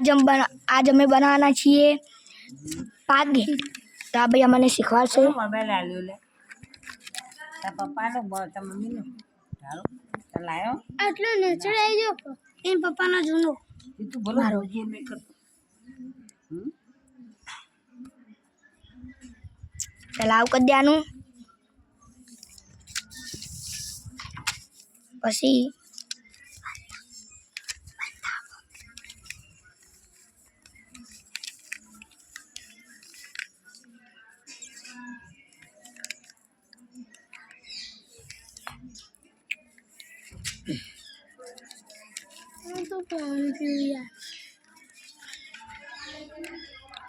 આજ અમે બના આજ અમે બનાવવાના છીએ પાકી તો આ ભાઈ અમને શીખવાડશે. મોબાઈલ આલ્યો લે? તાર પપ્પાનો બ- મમ્મીનો? તારો લાયો. આટલો નેચર આવી ગયો એ પપ્પાનો જૂનો. એ તું બોલો મેં હમ? કરી દેવાનું. પછી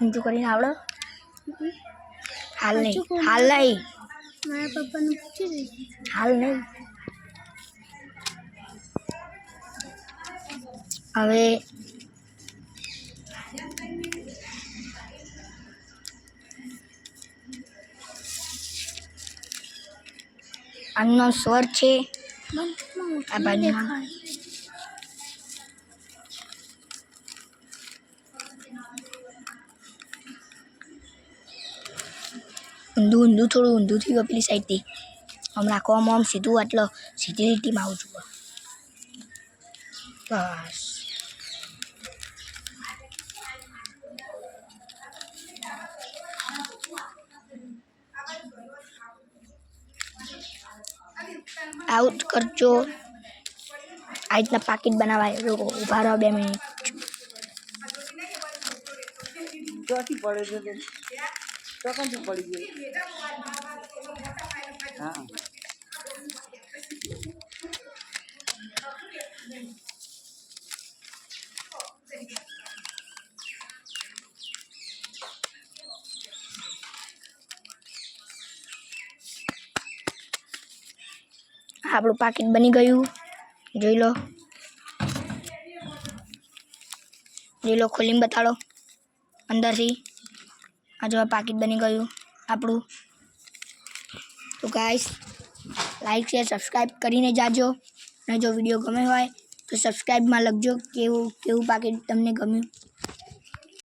ઊંચું કરીને આવડો? હાલ નહીં. હાલ નહીં. મારા પપ્પાને પૂછી હાલ નહીં. હવે આમનો સ્વર છે. આ બાજુમાં. ઊંધું ઊંધું થોડું ઊંધું થઈ ગયું પેલી સાઈડથી હમણાં કોમ આમ સીધું આટલો સીધી લીટીમાં આવું છું બસ. જ કરજો. આ રીતના પાકીટ બનાવાય. લોકો ઊભા રહો બે મિનિટ ચોથી તે ચોકનથી પડી ગયો હા આપણું પાકીટ બની ગયું જોઈ લો જોઈ લો ખોલીને બતાડો અંદરથી આ જો પાકીટ બની ગયું, આપણું. તો ગાઈસ લાઈક શેર સબસ્ક્રાઈબ કરીને જાજો. અને જો વીડિયો ગમે હોય, તો સબસ્ક્રાઈબમાં લખજો કેવું કેવું પાકીટ તમને ગમ્યું.